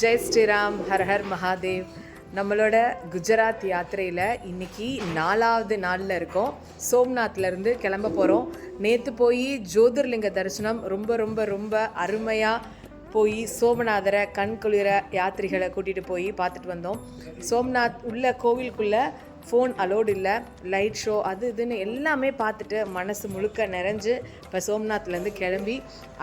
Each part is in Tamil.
ஜெய் ஸ்ரீராம் ஹர்ஹர் மகாதேவ். நம்மளோட குஜராத் யாத்திரையில் இன்னைக்கு நாலாவது நாளில் இருக்கோம். சோம்நாத்லேருந்து கிளம்ப போகிறோம் நேற்று போய் ஜோதிர்லிங்க தரிசனம் ரொம்ப ரொம்ப ரொம்ப அருமையாக போய் சோமநாதரை கண் குளிர யாத்திரிகளை கூட்டிகிட்டு போய் பார்த்துட்டு வந்தோம். சோம்நாத் உள்ள கோவிலுக்குள்ளே ஃபோன் அலோடு இல்லை லைட் ஷோ அது இதுன்னு எல்லாமே பார்த்துட்டு மனசு முழுக்க நிறைஞ்சு இப்போ சோம்நாத்லேருந்து கிளம்பி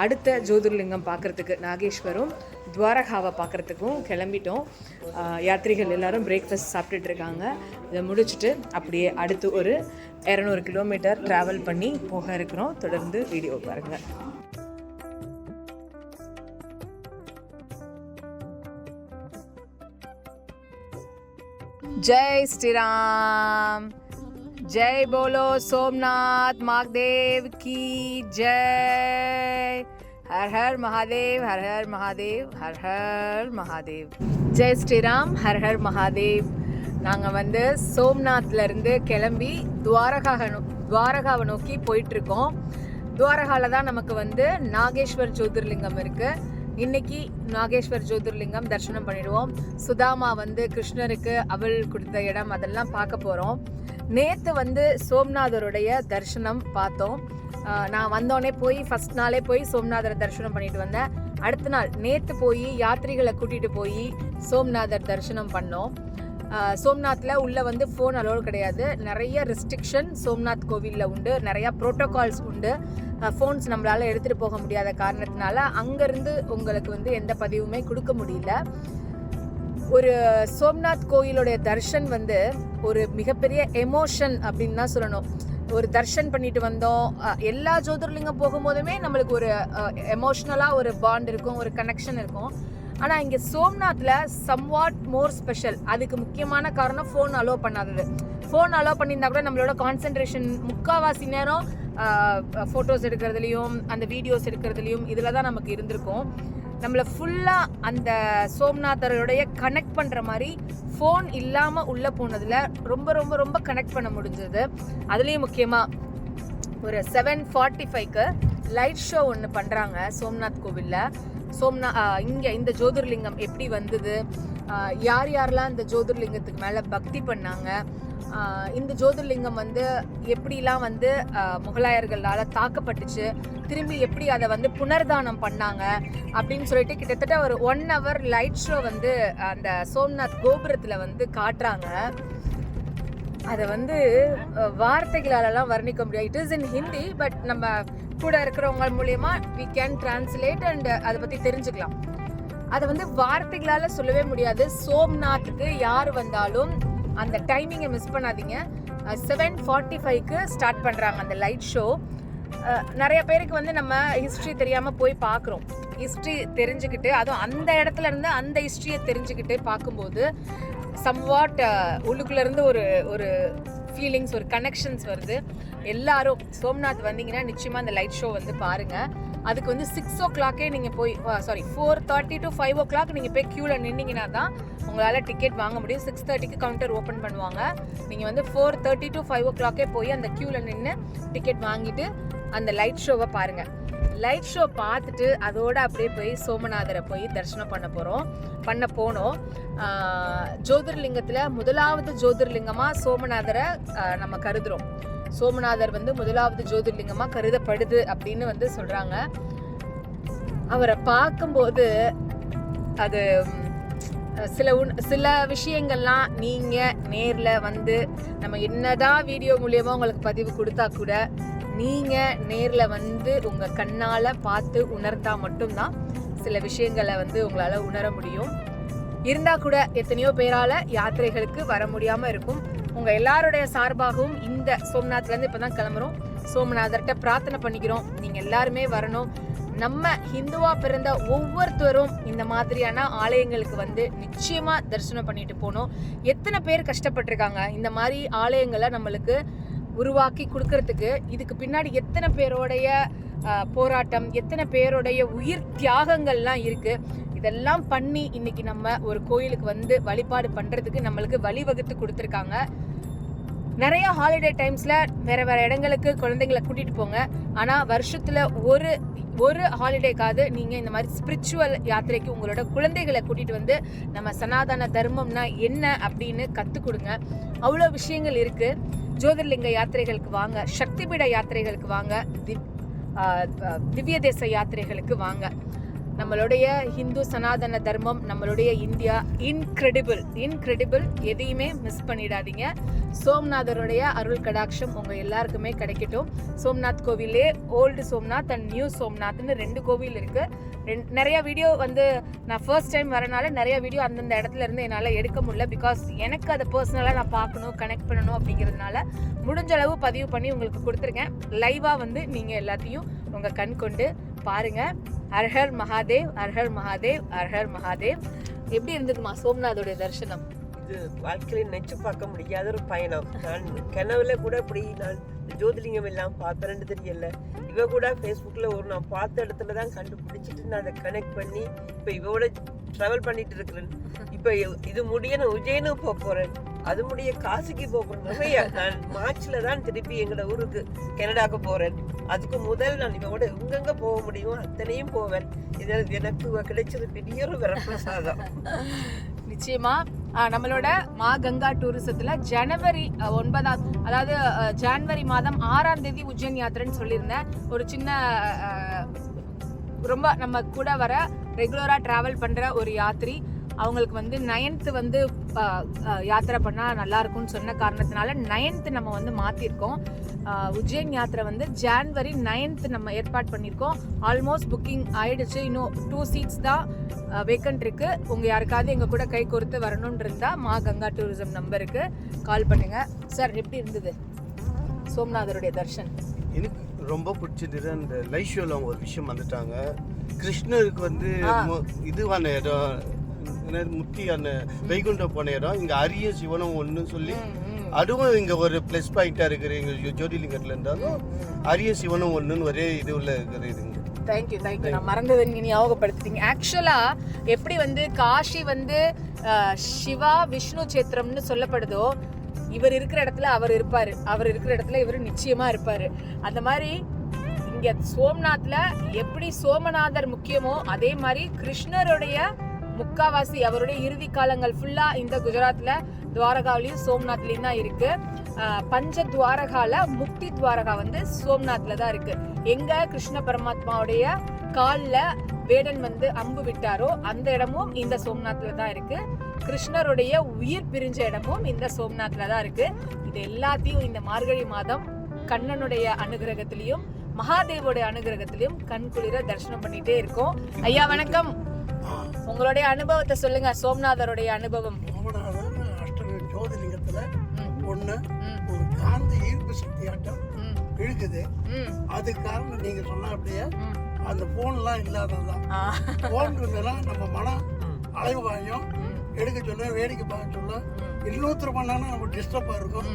அடுத்த ஜோதிர்லிங்கம் பார்க்குறதுக்கு நாகேஸ்வரம் துவாரகாவை பார்க்குறதுக்கும் கிளம்பிட்டோம். யாத்திரிகள் யாத்ரிகள் எல்லாரும் பிரேக்ஃபாஸ்ட் சாப்பிட்டுட்டு இருக்காங்க. இதை முடிச்சுட்டு அப்படியே அடுத்து ஒரு இரநூறு கிலோமீட்டர் ட்ராவல் பண்ணி போக இருக்கிறோம். தொடர்ந்து வீடியோ பாருங்கள் ஜெய் ஸ்ரீராம் ஜெய் போலோ சோம்நாத் மாக்தேவ் கி ஜெய் her her Mahadev her her Mahadev her her Mahadev ஜெய் ஸ்ரீராம் ஹர் ஹர் மகாதேவ் நாங்கள் வந்து சோம்நாத்லேருந்து கிளம்பி துவாரகா துவாரகாவை நோக்கி போயிட்டுருக்கோம் துவாரகாவில் தான் நமக்கு வந்து நாகேஸ்வர் ஜோதிர்லிங்கம் இருக்குது இன்னைக்கு நாகேஸ்வர் ஜோதிர்லிங்கம் தரிசனம் பண்ணிடுவோம். சுதாமா வந்து கிருஷ்ணருக்கு அவள் கொடுத்த இடம் அதெல்லாம் பார்க்க போகிறோம் நேற்று வந்து சோம்நாதருடைய தரிசனம் பார்த்தோம். நான் வந்தோடனே போய் ஃபஸ்ட் நாளே போய் சோம்நாதரை தரிசனம் பண்ணிட்டு வந்தேன். அடுத்த நாள் நேற்று போய் யாத்ரிகளை கூட்டிகிட்டு போய் சோம்நாதர் தரிசனம் பண்ணோம். சோம்நாத்தில் உள்ளே வந்து ஃபோன் அலோடு கிடையாது. நிறைய ரெஸ்ட்ரிக்ஷன் சோம்நாத் கோவிலில் உண்டு. நிறையா ப்ரோட்டோகால்ஸ் உண்டு. ஃபோன்ஸ் நம்மளால் எடுத்துகிட்டு போக முடியாத காரணத்தினால அங்கேருந்து உங்களுக்கு வந்து எந்த பதிவுமே கொடுக்க முடியல. ஒரு சோம்நாத் கோயிலுடைய தர்ஷன் வந்து ஒரு மிகப்பெரிய எமோஷன் அப்படின்னு தான் சொல்லணும். ஒரு தர்ஷன் பண்ணிட்டு வந்தோம். எல்லா ஜோதிர்லிங்கம் போகும்போதுமே நம்மளுக்கு ஒரு எமோஷ்னலாக ஒரு பாண்ட் இருக்கும் ஒரு கனெக்ஷன் இருக்கும். ஆனால் இங்கே சோம்நாத்தில் சம்வாட் மோர் ஸ்பெஷல் அதுக்கு முக்கியமான காரணம் ஃபோன் அலோவ் பண்ணாதது. ஃபோன் அலோவ் பண்ணியிருந்தா கூட நம்மளோட கான்சென்ட்ரேஷன் முக்கால்வாசி நேரம் ஃபோட்டோஸ் எடுக்கிறதுலையும் அந்த வீடியோஸ் எடுக்கிறதுலையும் இதில் தான் நமக்கு இருந்திருக்கும். நம்மளை ஃபுல்லாக அந்த சோம்நாதருடைய கனெக்ட் பண்ணுற மாதிரி ஃபோன் இல்லாமல் உள்ளே போனதில் ரொம்ப ரொம்ப ரொம்ப கனெக்ட் பண்ண முடிஞ்சது. அதுலேயும் முக்கியமாக ஒரு செவன் ஃபார்ட்டி ஃபைவ்க்கு லைட் ஷோ ஒன்று பண்ணுறாங்க சோம்நாத் கோவிலில். சோம்னா இங்கே இந்த ஜோதிர்லிங்கம் எப்படி வந்தது? யார் யாரெல்லாம் இந்த ஜோதிர்லிங்கத்துக்கு மேலே பக்தி பண்ணாங்க? இந்த ஜோதிர்லிங்கம் வந்து எப்படிலாம் வந்து முகலாயர்களால் தாக்கப்பட்டுச்சு? திரும்பி எப்படி அதை வந்து புனர்தானம் பண்ணாங்க? அப்படின்னு சொல்லிட்டு கிட்டத்தட்ட ஒரு ஒன் ஹவர் லைட் ஷோ வந்து அந்த சோம்நாத் கோபுரத்தில் வந்து காட்டுறாங்க. அதை வந்து வார்த்தைகளாலெல்லாம் வார்த்தைகளாலலாம் வர்ணிக்க முடியாது. It is in Hindi but நம்ம கூட இருக்கிறவங்க மூலயமா வி கேன் டிரான்ஸ்லேட் அண்ட் அதை பற்றி தெரிஞ்சுக்கலாம். அதை வந்து வார்த்தைகளால் சொல்லவே முடியாது. சோம்நாத்துக்கு யார் வந்தாலும் அந்த டைமிங்கை மிஸ் பண்ணாதீங்க. செவன் ஃபார்ட்டி ஃபைவ்க்கு ஸ்டார்ட் பண்ணுறாங்க அந்த லைட் ஷோ நிறைய பேருக்கு வந்து நம்ம ஹிஸ்ட்ரி தெரியாமல் போய் பார்க்குறோம். ஹிஸ்ட்ரி தெரிஞ்சுக்கிட்டு அதுவும் அந்த இடத்துல இருந்து அந்த ஹிஸ்ட்ரியை தெரிஞ்சுக்கிட்டு பார்க்கும்போது சம்வாட் உள்ளுக்குள்ள இருந்து ஒரு ஒரு ஃபீலிங்ஸ் ஒரு கனெக்ஷன்ஸ் வருது. எல்லாரும் சோம்நாத் வந்தீங்கன்னா நிச்சயமாக அந்த லைட் ஷோ வந்து பாருங்கள் அதுக்கு வந்து சிக்ஸ் ஓ கிளாக்கே நீங்கள் போய் sorry four thirty to five o'clock நீங்கள் போய் க்யூவில் நின்னீங்கன்னா தான் உங்களால் டிக்கெட் வாங்க முடியும். சிக்ஸ் தேர்ட்டிக்கு கவுண்டர் ஓப்பன் பண்ணுவாங்க. நீங்கள் வந்து ஃபோர் தேர்ட்டி டு ஃபைவ் ஓ கிளாக்கே போய் அந்த க்யூவில் நின்று டிக்கெட் வாங்கிட்டு அந்த லைட் ஷோவை பாருங்கள் லைட் ஷோ பார்த்துட்டு அதோட அப்படியே போய் சோமநாதரை போய் தரிசனம் பண்ண போகிறோம் பண்ண போனோம். ஜோதிர்லிங்கத்தில் முதலாவது ஜோதிர்லிங்கமாக சோமநாதரை நம்ம கருதுகிறோம் சோமநாதர் வந்து முதலாவது ஜோதிர்லிங்கமாக கருதப்படுது அப்படின்னு வந்து சொல்கிறாங்க அவரை பார்க்கும்போது அது சில உண் சில விஷயங்கள்லாம் நீங்கள் நேரில் வந்து நம்ம என்னதான் வீடியோ மூலியமாக உங்களுக்கு பதிவு கொடுத்தா கூட நீங்கள் நேரில் வந்து உங்கள் கண்ணால் பார்த்து உணர்ந்தா மட்டும்தான் சில விஷயங்களை வந்து உங்களால் உணர முடியும். இருந்தால் கூட எத்தனையோ பேரால் யாத்திரைகளுக்கு வர முடியாமல் இருக்கும். உங்கள் எல்லாருடைய சார்பாகவும் இந்த சோம்நாத்லேருந்து இப்போ தான் கிளம்புறோம். சோமநாதர்கிட்ட பிரார்த்தனை பண்ணிக்கிறோம். நீங்கள் எல்லாருமே வரணும். நம்ம ஹிந்துவா பிறந்த ஒவ்வொருத்தரும் இந்த மாதிரியான ஆலயங்களுக்கு வந்து நிச்சயமா தரிசனம் பண்ணிட்டு போகணும். எத்தனை பேர் கஷ்டப்பட்டிருக்காங்க? இந்த மாதிரி ஆலயங்களை நம்மளுக்கு உருவாக்கி கொடுக்கறதுக்கு இதுக்கு பின்னாடி எத்தனை பேரோடைய போராட்டம் எத்தனை பேருடைய உயிர் தியாகங்கள்லாம் இருக்கு. இதெல்லாம் பண்ணி இன்னைக்கு நம்ம ஒரு கோயிலுக்கு வந்து வழிபாடு பண்றதுக்கு நம்மளுக்கு வழிவகுத்து கொடுத்துருக்காங்க. நிறைய ஹாலிடே டைம்ஸில் வேற வேற இடங்களுக்கு குழந்தைங்களை கூட்டிட்டு போங்க. ஆனால் வருஷத்துல ஒரு ஒரு ஹாலிடேக்காவது நீங்க இந்த மாதிரி ஸ்பிரிச்சுவல் யாத்திரைக்கு உங்களோட குழந்தைகளை கூட்டிட்டு வந்து நம்ம சனாதன தர்மம்னா என்ன அப்படின்னு கற்றுக் கொடுங்க. அவ்வளோ விஷயங்கள் இருக்கு. ஜோதிர்லிங்க யாத்திரைகளுக்கு வாங்க சக்திபீட யாத்திரைகளுக்கு வாங்க திவ்ய தேச யாத்திரைகளுக்கு வாங்க. நம்மளுடைய ஹிந்து சனாதன தர்மம் நம்மளுடைய இந்தியா இன்க்ரெடிபிள் இன்க்ரெடிபிள் எதையுமே மிஸ் பண்ணிடாதீங்க. சோம்நாதருடைய அருள் கடாட்சம் உங்கள் எல்லாருக்குமே கிடைக்கட்டும். சோம்நாத் கோவிலே ஓல்டு சோம்நாத் அண்ட் நியூ சோம்நாத்னு ரெண்டு கோவில் இருக்குது ரெண்- நிறைய வீடியோ வந்து நான் ஃபர்ஸ்ட் டைம் வரனால நிறைய வீடியோ அந்தந்த இடத்துல இருந்து என்னால் எடுக்க முடியல. பிகாஸ் எனக்கு அதை பர்சனலாக நான் பார்க்கணும் கனெக்ட் பண்ணணும் அப்படிங்கிறதுனால முடிஞ்ச அளவு பதிவு பண்ணி உங்களுக்கு கொடுத்துருக்கேன். லைவாக வந்து நீங்கள் எல்லாத்தையும் உங்கள் கண் கொண்டு பாருங்க. அர்ஹர் மகாதேவ் அர்ஹர் மகாதேவ் அர்ஹர் மகாதேவ். எப்படி இருந்ததுமா சோம்நாதோடைய தரிசனம்? இது வாழ்க்கையில நினைச்சு பார்க்க முடியாத ஒரு பயணம். நான் கனவுல கூட இப்படி நான் ஜோதிலிங்கம் எல்லாம் பார்த்தேன்னு தெரியல. இவ கூட ஃபேஸ்புக்கில் ஒரு நான் பார்த்த இடத்துல தான் கண்டுபிடிச்சிட்டு நான் அதை கனெக்ட் பண்ணி இப்போ இவோட ட்ராவல் பண்ணிட்டு இருக்கிறேன். இப்போ இது முடிய நான் உஜயனும் போக போறேன். அது முடிய காசுக்கு போகணும். நிறைய நான் மார்ச்ல தான் திருப்பி எங்களோட ஊருக்கு கனடாக்கு போறேன். அதுக்கு முதல் நான் இவோட எங்கெங்க போக முடியுமோ அத்தனையும் போவேன். இதில் எனக்கு கிடைச்சது பெரிய ஒரு வரப்பிரசாதம். நிச்சயமா. நம்மளோட மா கங்கா டூரிசத்துல ஜனவரி ஒன்பதாம் அதாவது அஹ், ஜான்வரி மாதம் ஆறாம் தேதி உஜ்ஜைன் யாத்திரைன்னு சொல்லியிருந்தேன். ஒரு சின்ன ரொம்ப நம்ம கூட வர ரெகுலரா டிராவல் பண்ற ஒரு யாத்ரி அவங்களுக்கு வந்து நைன்த்து வந்து யாத்திரை பண்ணால் நல்லா இருக்கும்னு சொன்ன காரணத்தினால நைன்த்து நம்ம வந்து மாற்றிருக்கோம் உஜ்ஜைன் யாத்திரை வந்து ஜான்வரி நைன்த் நம்ம ஏற்பாடு பண்ணியிருக்கோம் ஆல்மோஸ்ட் புக்கிங் ஆயிடுச்சு. இன்னும் டூ சீட்ஸ் தான் வேக்கண்ட் இருக்கு. உங்க யாருக்காவது எங்க கூட கை கோர்த்து வரணும்னு இருந்தா மா கங்கா டூரிசம் நம்பருக்கு கால் பண்ணுங்க. சார் எப்படி இருந்தது? சோம்நாதருடைய தர்ஷன். எனக்கு ரொம்ப பிடிச்சது அந்த லைவ் ஷோல அவங்க ஒரு விஷயம் வந்துட்டாங்க. கிருஷ்ணருக்கு வந்து இதுவான இடம் என்னது முக்தியான வைகுண்டம் போன இடம் இங்க அரிய சிவனும் ஒண்ணு சொல்லி அதுவும் இங்க ஒரு ப்ளஸ் பாயிண்டா இருக்குது எங்க ஜோ- ஜோதிலிங்கத்துல இருந்தாலும் அரிய சிவனும் ஒண்ணுன்னு ஒரே இது உள்ள இருக்குது இதுங்க தேங்க்யூ தேங்க்யூ நான் மறந்ததை நீங்க ஞாபகப்படுத்திட்டீங்க. ஆக்சுவலா எப்படி வந்து காஷி வந்து சிவா விஷ்ணு சேத்திரம்னு சொல்லப்படுதோ இவர் இருக்கிற இடத்துல அவர் இருப்பாரு. அவர் இருக்கிற இடத்துல இவர் நிச்சயமா இருப்பாரு. அந்த மாதிரி இங்க சோம்நாத்ல எப்படி சோமநாதர் முக்கியமோ அதே மாதிரி கிருஷ்ணருடைய முக்காவாசி அவருடைய இறுதி காலங்கள் ஃபுல்லா இந்த குஜராத்ல துவாரகாவிலையும் சோம்நாத்லயும் தான் இருக்கு. பஞ்ச துவாரகால முக்தி துவாரகா வந்து சோம்நாத்ல தான் இருக்கு. எங்க கிருஷ்ண பரமாத்மாவுடைய காலில் வேடன் வந்து அம்பு விட்டாரோ அந்த இடமும் இந்த சோம்நாத்ல தான் இருக்கு. கிருஷ்ணருடைய உயிர் பிரிஞ்ச இடமும் இந்த சோம்நாத்ல தான் இருக்கு. இது எல்லாத்தையும் இந்த மார்கழி மாதம் கண்ணனுடைய அனுகிரகத்திலையும் மகாதேவோட அனுகிரகத்திலையும் கண் குளிர தரிசனம் பண்ணிட்டே இருக்கோம். ஐயா வணக்கம். உங்களுடைய அனுபவத்தை சொல்லுங்க சோம்நாதருடைய அனுபவம். சோமநாதன் அஷ்டமி ஜோதிலிங்கத்துல ஒண்ணு ஒரு காந்த ஈர்ப்பு சக்தி ஆட்டம் இழுக்குது. அது காரணம் நீங்க சொன்ன அப்படியே. அந்த போன்லாம் இல்லாததுதான். போன் இருந்ததுன்னா நம்ம மனம் அலைவு வாங்கும் எடுக்க சொல்ல வேடிக்கை பார்க்க சொல்ல. இன்னொருத்தர் பண்ணாலும் நம்ம டிஸ்டர்பா இருக்கும்.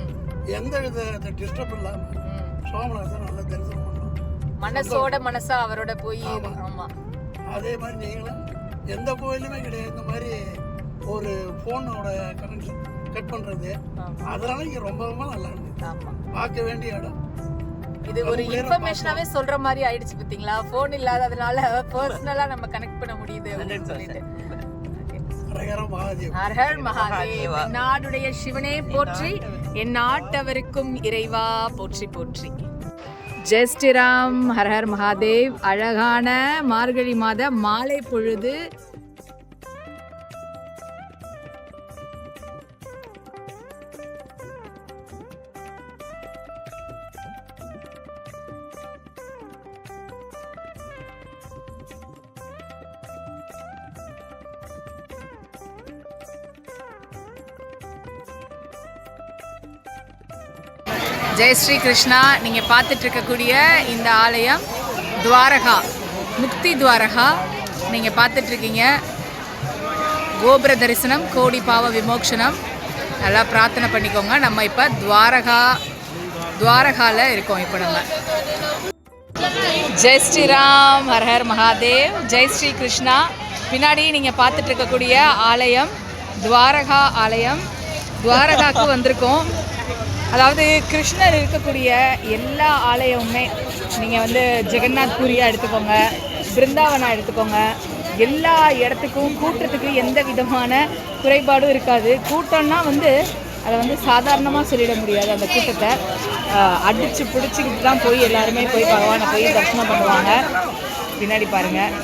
எந்த வித டிஸ்டர்ப் இல்லாம ம். சோமநாதன் நல்லா தரிசனம் பண்ணோம் மனசோட மனசா அவரோட போய் ஆமா. ஆமா. அதே மாதிரி நீங்களும் எந்த கோயிலுமே கிடையாது. இந்த மாதிரி ஒரு போனோட கனெக்ஷன் கட் பண்றது. ஆமா, அதனால இங்க ரொம்ப ரொம்ப நல்லா இருந்தது ஆமா. பார்க்க வேண்டிய இடம். இது ஒரு இன்ஃபர்மேஷனாவே சொல்ற மாதிரி ஆயிடுச்சு பாத்தீங்களா போன் இல்லாததுனால பர்சனலா நம்ம கனெக்ட் பண்ண முடியுது அப்படின்னு 100%. சொல்லிட்டு. மகாதேவ். மகாதேவா. நாடுடைய சிவனே போற்றி என் நாட்டவருக்கும் இறைவா போற்றி போற்றி. ஜெய் ஸ்ரீராம் ஹரஹர் மகாதேவ் அழகான மார்கழி மாத மாலை பொழுது ஜெய் ஸ்ரீ கிருஷ்ணா நீங்கள் பார்த்துட்டு இருக்கக்கூடிய இந்த ஆலயம் துவாரகா முக்தி துவாரகா. நீங்கள் பார்த்துட்ருக்கீங்க. கோபுர தரிசனம் கோடி பாவ விமோக்ஷனம். நல்லா பிரார்த்தனை பண்ணிக்கோங்க. நம்ம இப்போ துவாரகா துவாரகாவில் இருக்கோம் இப்போ நம்ம. ஜெய் ஸ்ரீராம் ஹரஹர் மகாதேவ் ஜெய் ஸ்ரீ கிருஷ்ணா பின்னாடி நீங்கள் பார்த்துட்டு இருக்கக்கூடிய ஆலயம் துவாரகா ஆலயம். துவாரகாக்கு வந்திருக்கோம். அதாவது கிருஷ்ணர் இருக்கக்கூடிய எல்லா ஆலயமுமே நீங்கள் வந்து ஜெகநாத் பூரியாக எடுத்துக்கோங்க பிருந்தாவனா எடுத்துக்கோங்க. எல்லா இடத்துக்கும் கூட்டத்துக்கு எந்த விதமான குறைபாடும் இருக்காது. கூட்டம்னா வந்து அதை வந்து சாதாரணமாக சொல்லிட முடியாது அந்த கூட்டத்தை. அடித்து பிடிச்சிக்கிட்டு தான் போய் எல்லாருமே போய் பகவானை போய் தரிசனம் பண்ணுவாங்க. பின்னாடி பாருங்கள்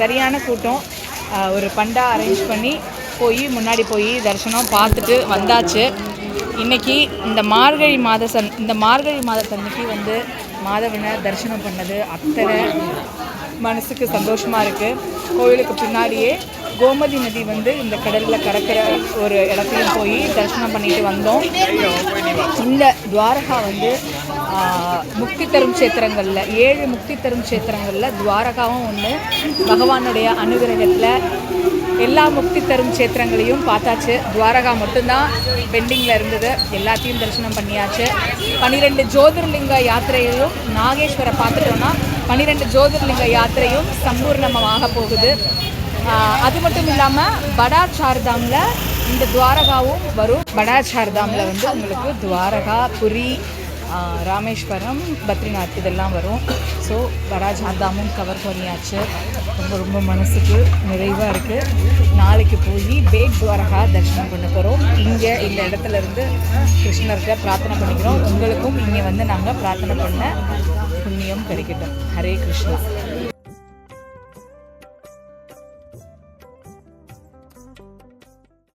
சரியான கூட்டம். ஒரு பண்டா அரேஞ்ச் பண்ணி போய் முன்னாடி போய் தரிசனம் பார்த்துட்டு வந்தாச்சு. இன்னைக்கு இந்த மார்கழி மாத சன் இந்த மார்கழி மாதத்தன்னைக்கு வந்து மாதவனை தரிசனம் பண்ணது. அத்தனை மனசுக்கு சந்தோஷமாக இருக்குது கோவிலுக்கு பின்னாடியே கோமதி நதி வந்து இந்த கடலில் கறக்கிற ஒரு இடத்துலையும் போய் தரிசனம் பண்ணிட்டு வந்தோம். இந்த துவாரகா வந்து முக்தி தரும் சேத்திரங்களில் ஏழு முக்தி தரும் சேத்திரங்களில் துவாரகாவும் ஒன்று பகவானுடைய அனுகிரகத்தில் எல்லா முக்தி தரும் கஷேத்திரங்களையும் பார்த்தாச்சு. துவாரகா மட்டும்தான் பெண்டிங்கில் இருந்தது. எல்லாத்தையும் தரிசனம் பண்ணியாச்சு. பன்னிரெண்டு ஜோதிர்லிங்க யாத்திரையிலும் நாகேஸ்வரை பார்த்துட்டோன்னா பன்னிரெண்டு ஜோதிர்லிங்க யாத்திரையும் சம்பூர்ணமாக போகுது. அது மட்டும் இல்லாமல் படா சார்தாமில் இந்த துவாரகாவும் வரும். படா சார்தாமில் வந்து உங்களுக்கு துவாரகா புரி ராமேஸ்வரம் பத்ரிநாத் இதெல்லாம் வரும். ஸோ படா கவர் பண்ணியாச்சு. ரொம்ப ரொம்ப மனசுக்கு நிறைவாக இருக்குது நாளைக்கு போய் பேட் துவாரகா தரிசனம் பண்ண போகிறோம் இங்கே இந்த இடத்துல இருந்து கிருஷ்ணர்கிட்ட பிரார்த்தனை பண்ணிக்கிறோம். உங்களுக்கும் இங்கே வந்து நாங்கள் பிரார்த்தனை பண்ண புண்ணியம் கிடைக்கட்டும். ஹரே கிருஷ்ணா.